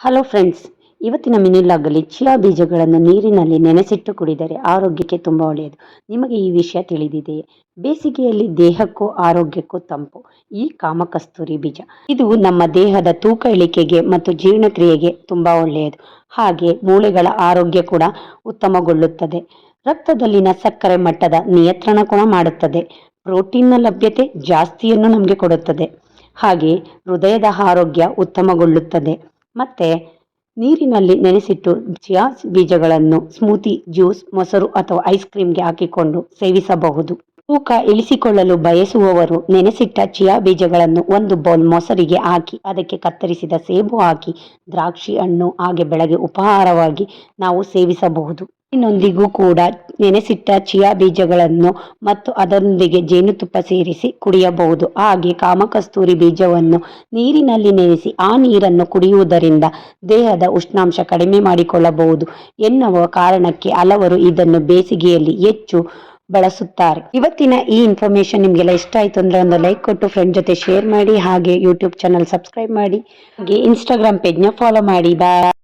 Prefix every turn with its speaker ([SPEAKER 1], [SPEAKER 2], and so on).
[SPEAKER 1] Hello friends, ಇವತ್ತಿನ ಮಿನಿಲಾಗಲಿ chia ಬೀಜಗಳನ್ನು ನೀರಿನಲ್ಲಿ ನೆನೆಸಿಟ್ಟು ಕುಡಿದರೆ ಆರೋಗ್ಯಕ್ಕೆ ತುಂಬ ಒಳ್ಳೆಯದು. ನಿಮಗೆ ಈ ವಿಷಯ ತಿಳಿದಿದೆಯೇ? ಬೇಸಿಗೆಯಲ್ಲಿ ದೇಹಕ್ಕೂ ಆರೋಗ್ಯಕ್ಕೂ ತಂಪು. ಈ ಕಾಮಕಸ್ತೂರಿ ಬೀಜ. ಇದು ನಮ್ಮ ದೇಹದ ತೂಕ ಇಳಿಕೆಗೆ ಮತ್ತು ಜೀರ್ಣಕ್ರಿಯೆಗೆ ತುಂಬ ಒಳ್ಳೆಯದು. ಹಾಗೆ ಮೂಳೆಗಳ ಆರೋಗ್ಯ ಕೂಡ ಉತ್ತಮಗೊಳ್ಳುತ್ತದೆ. ರಕ್ತದಲ್ಲಿನ ಸಕ್ಕರೆ ಮಟ್ಟದ ನಿಯಂತ್ರಣ ಕೂಡ ಮಾಡುತ್ತದೆ. ಪ್ರೋಟೀನ್ನ ಲಭ್ಯತೆ ಜಾಸ್ತಿಯನ್ನು ನಮಗೆ ಕೊಡುತ್ತದೆ. ಹಾಗೆ ಹೃದಯದ ಆರೋಗ್ಯ ಉತ್ತಮಗೊಳ್ಳುತ್ತದೆ. ಮತ್ತೆ ನೀರಿನಲ್ಲಿ ನೆನೆಸಿಟ್ಟು ಚಿಯಾ ಬೀಜಗಳನ್ನು ಸ್ಮೂತಿ, ಜ್ಯೂಸ್, ಮೊಸರು ಅಥವಾ ಐಸ್ ಕ್ರೀಮ್ಗೆ ಹಾಕಿಕೊಂಡು ಸೇವಿಸಬಹುದು. ತೂಕ ಇಳಿಸಿಕೊಳ್ಳಲು ಬಯಸುವವರು ನೆನೆಸಿಟ್ಟ ಚಿಯಾ ಬೀಜಗಳನ್ನು ಒಂದು ಬೌಲ್ ಮೊಸರಿಗೆ ಹಾಕಿ, ಅದಕ್ಕೆ ಕತ್ತರಿಸಿದ ಸೇಬು ಹಾಕಿ, ದ್ರಾಕ್ಷಿ ಹಣ್ಣು ಹಾಗೆ ಬೆಳಗ್ಗೆ ಉಪಹಾರವಾಗಿ ನಾವು ಸೇವಿಸಬಹುದು. ಇನ್ನೊಂದಿಗೂ ಕೂಡ ನೆನೆಸಿಟ್ಟ ಚಿಯಾ ಬೀಜಗಳನ್ನು ಮತ್ತು ಅದರೊಂದಿಗೆ ಜೇನುತುಪ್ಪ ಸೇರಿಸಿ ಕುಡಿಯಬಹುದು. ಹಾಗೆ ಕಾಮಕಸ್ತೂರಿ ಬೀಜವನ್ನು ನೀರಿನಲ್ಲಿ ನೆನೆಸಿ ಆ ನೀರನ್ನು ಕುಡಿಯುವುದರಿಂದ ದೇಹದ ಉಷ್ಣಾಂಶ ಕಡಿಮೆ ಮಾಡಿಕೊಳ್ಳಬಹುದು ಎನ್ನುವ ಕಾರಣಕ್ಕೆ ಹಲವರು ಇದನ್ನು ಬೇಸಿಗೆಯಲ್ಲಿ ಹೆಚ್ಚು ಬಳಸುತ್ತಾರೆ. ಇವತ್ತಿನ ಈ ಇನ್ಫಾರ್ಮೇಶನ್ ನಿಮಗೆಲ್ಲ ಇಷ್ಟ ಆಯ್ತು ಅಂದ್ರೆ ಒಂದು ಲೈಕ್ ಕೊಟ್ಟು ಫ್ರೆಂಡ್ ಜೊತೆ ಶೇರ್ ಮಾಡಿ, ಹಾಗೆ ಯೂಟ್ಯೂಬ್ ಚಾನಲ್ ಸಬ್ಸ್ಕ್ರೈಬ್ ಮಾಡಿ, ಹಾಗೆ ಇನ್ಸ್ಟಾಗ್ರಾಮ್ ಪೇಜ್ನ ಫಾಲೋ ಮಾಡಿ. ಬಾಯ್